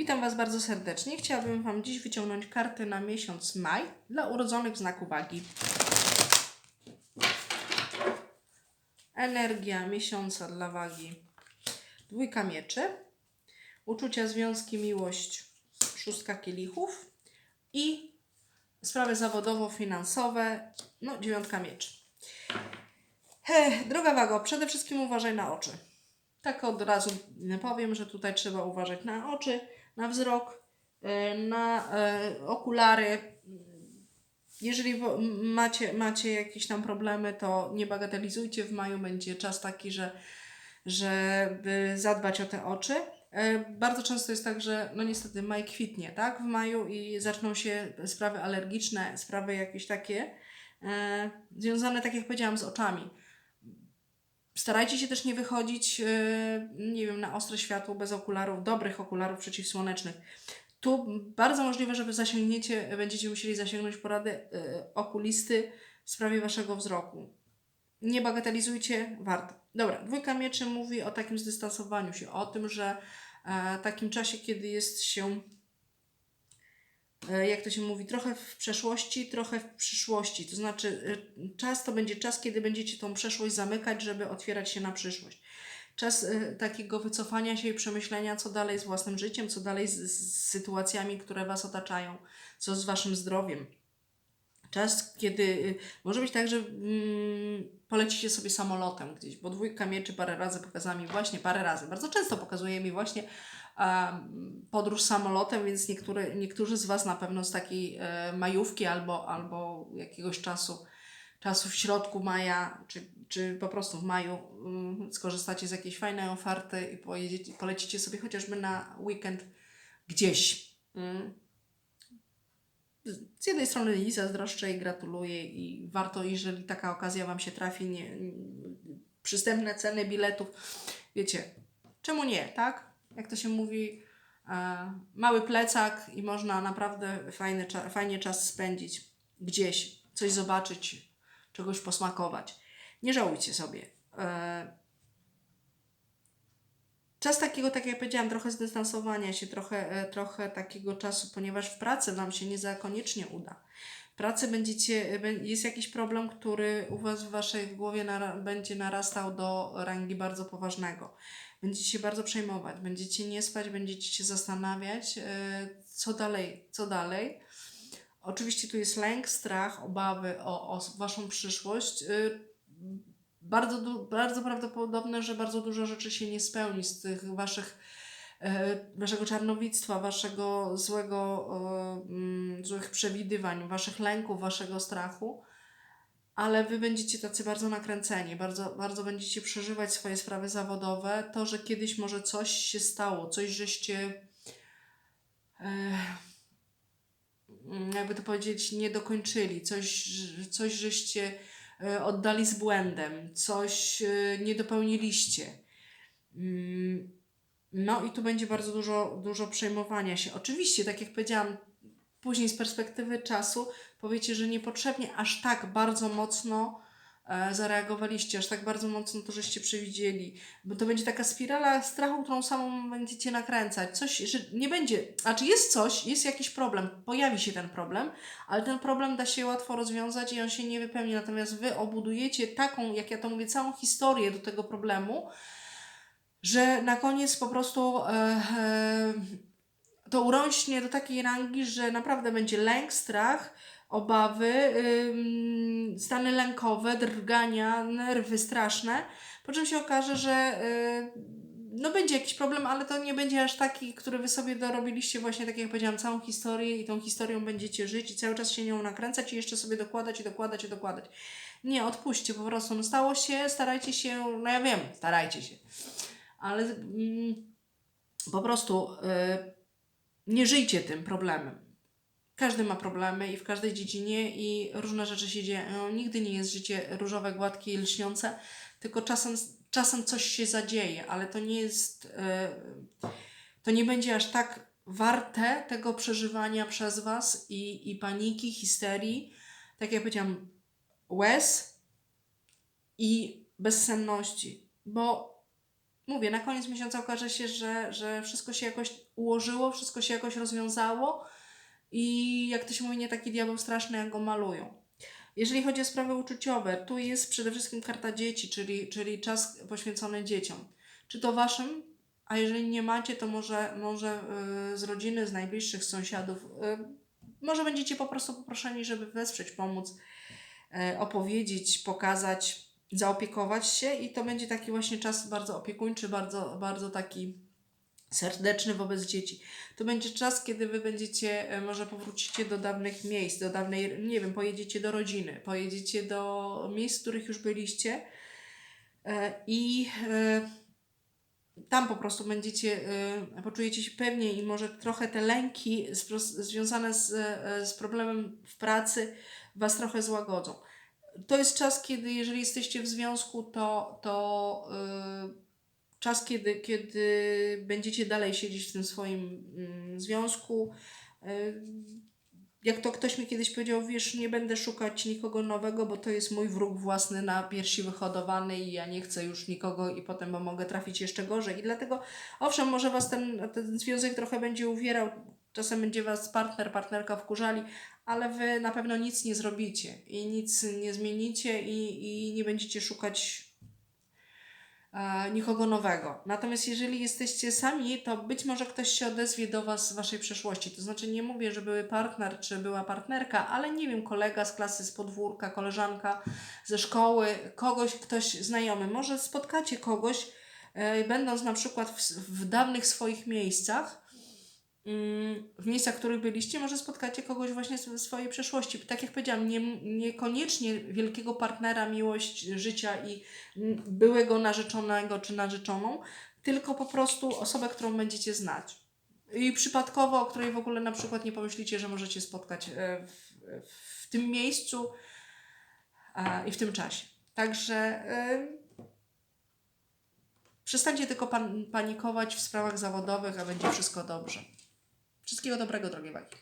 Witam Was bardzo serdecznie. Chciałabym Wam dziś wyciągnąć karty na miesiąc maj dla urodzonych w znaku wagi. Energia miesiąca dla wagi. Dwójka mieczy. Uczucia, związki, miłość. Szóstka kielichów. I sprawy zawodowo-finansowe. No, dziewiątka mieczy. Droga wago, przede wszystkim uważaj na oczy. Tak od razu powiem, że tutaj trzeba uważać na oczy, na wzrok, e, na e, okulary. Jeżeli macie, macie jakieś tam problemy, to nie bagatelizujcie. W maju będzie czas taki, że, żeby zadbać o te oczy. E, Bardzo często jest tak, że no niestety maj kwitnie, tak? W maju i zaczną się sprawy alergiczne, sprawy jakieś takie związane, tak jak powiedziałam, z oczami. Starajcie się też nie wychodzić, e, nie wiem, na ostre światło bez okularów, dobrych okularów przeciwsłonecznych. Tu bardzo możliwe, że wy zasięgniecie, będziecie musieli zasięgnąć porady e, okulisty w sprawie waszego wzroku. Nie bagatelizujcie, warto. Dobra, dwójka mieczy mówi o takim zdystansowaniu się, o tym, że e, takim czasie, kiedy jest się, jak to się mówi, trochę w przeszłości, trochę w przyszłości. To znaczy, e, czas to będzie czas, kiedy będziecie tą przeszłość zamykać, żeby otwierać się na przyszłość. Czas e, takiego wycofania się i przemyślenia, co dalej z własnym życiem, co dalej z, z sytuacjami, które Was otaczają, co z Waszym zdrowiem. Czas, kiedy y, może być tak, że mm, polecicie sobie samolotem gdzieś, bo dwójka mieczy parę razy pokazała mi właśnie, parę razy, bardzo często pokazuje mi właśnie podróż samolotem, więc niektóre, niektórzy z Was na pewno z takiej e, majówki albo, albo jakiegoś czasu, czasu w środku maja, czy, czy po prostu w maju mm, skorzystacie z jakiejś fajnej oferty i pojedziecie, polecicie sobie chociażby na weekend gdzieś. Mm z jednej strony i zazdroszczę i gratuluję i warto, jeżeli taka okazja Wam się trafi, nie, przystępne ceny biletów, wiecie, czemu nie, tak? Jak to się mówi, e, mały plecak i można naprawdę fajny, cza- fajnie czas spędzić gdzieś, coś zobaczyć, czegoś posmakować. Nie żałujcie sobie. E, Czas takiego, tak jak powiedziałam, trochę zdystansowania się, trochę, e, trochę takiego czasu, ponieważ w pracy Wam się nie za koniecznie uda. W pracy będziecie, e, jest jakiś problem, który u Was w Waszej głowie będzie narastał do rangi bardzo poważnego. Będziecie się bardzo przejmować, będziecie nie spać, będziecie się zastanawiać, e, co dalej, co dalej. Oczywiście tu jest lęk, strach, obawy o, o Waszą przyszłość. Bardzo, bardzo prawdopodobne, że bardzo dużo rzeczy się nie spełni z tych waszych, e, waszego czarnowictwa, waszego złego, mm, złych przewidywań, waszych lęków, waszego strachu, ale wy będziecie tacy bardzo nakręceni, bardzo, bardzo będziecie przeżywać swoje sprawy zawodowe, to, że kiedyś może coś się stało, coś żeście, e, mm, jakby to powiedzieć, nie dokończyli, coś, coś żeście oddali z błędem, coś e, nie dopełniliście. Mm, No i tu będzie bardzo dużo, dużo przejmowania się. Oczywiście, tak jak powiedziałam, później z perspektywy czasu powiecie, że niepotrzebnie aż tak bardzo mocno e, zareagowaliście, aż tak bardzo mocno to żeście przewidzieli, bo to będzie taka spirala strachu, którą samą będziecie nakręcać. Coś, że nie będzie, a czy jest coś, jest jakiś problem, pojawi się ten problem, ale ten problem da się łatwo rozwiązać i on się nie wypełni. Natomiast wy obudujecie taką, jak ja to mówię, całą historię do tego problemu, że na koniec po prostu e, e, to urośnie do takiej rangi, że naprawdę będzie lęk, strach, obawy, ym, stany lękowe, drgania, nerwy straszne, po czym się okaże, że y, no będzie jakiś problem, ale to nie będzie aż taki, który wy sobie dorobiliście właśnie, tak jak powiedziałam, całą historię i tą historią będziecie żyć i cały czas się nią nakręcać i jeszcze sobie dokładać i dokładać i dokładać. Nie, odpuśćcie po prostu. No stało się, starajcie się, no ja wiem, starajcie się, ale mm, po prostu y, nie żyjcie tym problemem. Każdy ma problemy i w każdej dziedzinie i różne rzeczy się dzieją. Nigdy nie jest życie różowe, gładkie i lśniące, tylko czasem, czasem coś się zadzieje, ale to nie jest, e, to nie będzie aż tak warte tego przeżywania przez Was i, i paniki, histerii, tak jak powiedziałam, łez i bezsenności, bo mówię, na koniec miesiąca okaże się, że, że wszystko się jakoś ułożyło, wszystko się jakoś rozwiązało i jak to się mówi, nie taki diabeł straszny, jak go malują. Jeżeli chodzi o sprawy uczuciowe, tu jest przede wszystkim karta dzieci, czyli, czyli czas poświęcony dzieciom. Czy to waszym, a jeżeli nie macie, to może, może y, z rodziny, z najbliższych sąsiadów. Y, może będziecie po prostu poproszeni, żeby wesprzeć, pomóc, y, opowiedzieć, pokazać, zaopiekować się i to będzie taki właśnie czas bardzo opiekuńczy, bardzo, bardzo taki serdeczny wobec dzieci. To będzie czas, kiedy wy będziecie, e, może powrócicie do dawnych miejsc, do dawnej, nie wiem, pojedziecie do rodziny, pojedziecie do miejsc, w których już byliście e, i e, tam po prostu będziecie, poczujecie się pewnie i może trochę te lęki związane z, z problemem w pracy was trochę złagodzą. To jest czas, kiedy jeżeli jesteście w związku, to, to czas, kiedy, kiedy będziecie dalej siedzieć w tym swoim mm, związku. Y, jak to ktoś mi kiedyś powiedział, wiesz, nie będę szukać nikogo nowego, bo to jest mój wróg własny na piersi wyhodowany i ja nie chcę już nikogo i potem bo mogę trafić jeszcze gorzej. I dlatego, owszem, może was ten, ten związek trochę będzie uwierał, czasem będzie was partner, partnerka wkurzali, ale wy na pewno nic nie zrobicie i nic nie zmienicie i, i nie będziecie szukać nikogo nowego. Natomiast jeżeli jesteście sami, to być może ktoś się odezwie do Was z Waszej przeszłości. To znaczy nie mówię, że były partner czy była partnerka, ale nie wiem, kolega z klasy, z podwórka, koleżanka ze szkoły, kogoś, ktoś znajomy. Może spotkacie kogoś, e, będąc na przykład w, w dawnych swoich miejscach, w miejscach, w których byliście, może spotkacie kogoś właśnie z z swojej przeszłości. Tak jak powiedziałam, nie, niekoniecznie wielkiego partnera, miłość życia i mm, byłego narzeczonego czy narzeczoną, tylko po prostu osobę, którą będziecie znać. I przypadkowo, o której w ogóle na przykład nie pomyślicie, że możecie spotkać e, w, w tym miejscu i w tym czasie. Także e, przestańcie tylko pan, panikować w sprawach zawodowych, a będzie wszystko dobrze. Wszystkiego dobrego, drogie Wagi.